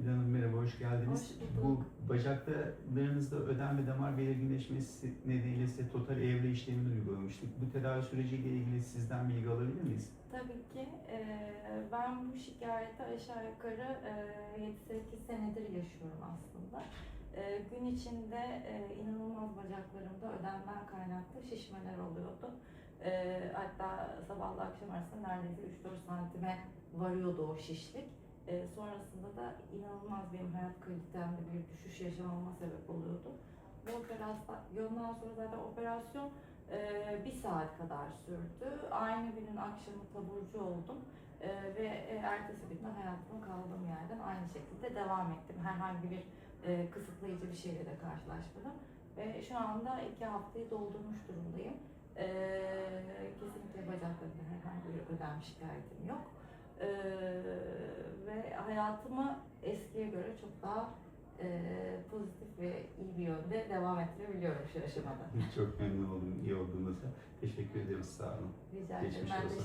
Gülhan Hanım merhaba, hoş geldiniz. Hoş bulduk. Bu bacaklarınızda ödem ve damar belirginleşmesi nedeniyle size total evre işlemini uygulamıştık. Bu tedavi süreciyle ilgili sizden bilgi alabilir miyiz? Tabii ki. Eee, ben bu şikayeti aşağı yukarı eee, 7-8 senedir yaşıyorum aslında. Eee, gün içinde eee, inanılmaz bacaklarımda ödemden kaynaklı şişmeler oluyordu. Eee, hatta sabahla akşam arasında neredeyse 3-4 santime varıyordu o şişlik. Eee, sonrasında da inanılmaz benim hayat kalitemde bir düşüş yaşamama sebep oluyordu. Bu operasyondan sonra zaten operasyon Ee, bir saat kadar sürdü. Aynı günün akşamı taburcu oldum Ee, ve e, ertesi gün de hayatıma kaldığım yerden aynı şekilde devam ettim. Herhangi bir e, kısıtlayıcı bir şeyle de karşılaşmadım. Ve şu anda iki haftayı doldurmuş durumdayım. Ee, kesinlikle bacaklarımda herhangi bir ödem şikayetim yok. Hayatımı eskiye göre çok daha e, pozitif ve iyi bir yönde devam ettirebiliyorum şu aşamada. Çok memnun oldum iyi olduğunuza. Teşekkür ederiz, sağ olun. Rica ederim. Geçmiş Ben olsun.